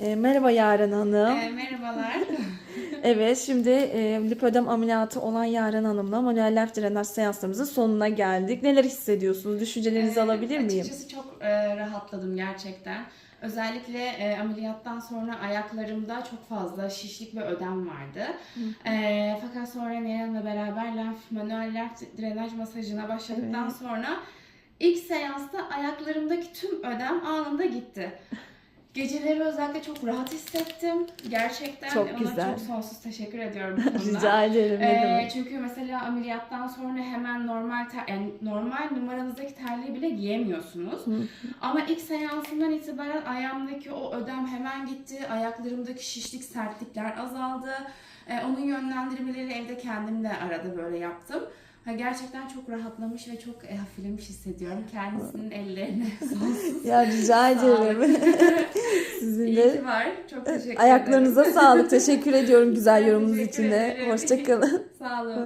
E, merhaba Yaren Hanım. Ee, merhabalar. Evet, şimdi e, lipödem ameliyatı olan Yaren Hanım'la manuel lenf drenaj seanslarımızın sonuna geldik. Neler hissediyorsunuz? Düşüncelerinizi Ee, alabilir miyim? Açıkçası çok e, rahatladım gerçekten. Özellikle e, ameliyattan sonra ayaklarımda çok fazla şişlik ve ödem vardı. E, fakat sonra Nihan'la beraber lenf, manuel lenf drenaj masajına başladıktan Evet. sonra ilk seansta ayaklarımdaki tüm ödem anında gitti. Geceleri özellikle çok rahat hissettim. Gerçekten Çok ona güzel. çok sonsuz teşekkür ediyorum. Rica ederim. Ee, çünkü mesela ameliyattan sonra hemen normal ter, yani normal numaranızdaki terliği bile giyemiyorsunuz. Ama ilk seansından itibaren ayağımdaki o ödem hemen gitti. Ayaklarımdaki şişlik, sertlikler azaldı. Ee, onun yönlendirmeleri evde kendim de arada böyle yaptım. Ha, gerçekten çok rahatlamış ve çok e, hafiflemiş hissediyorum. Kendisinin ellerine sonsuz. Ya rica ederim. Sizin İyi de ki var. Çok teşekkür ederim. ayaklarınıza sağlık. Teşekkür ediyorum güzel yorumunuz için de. ederim. Hoşçakalın. Sağ olun.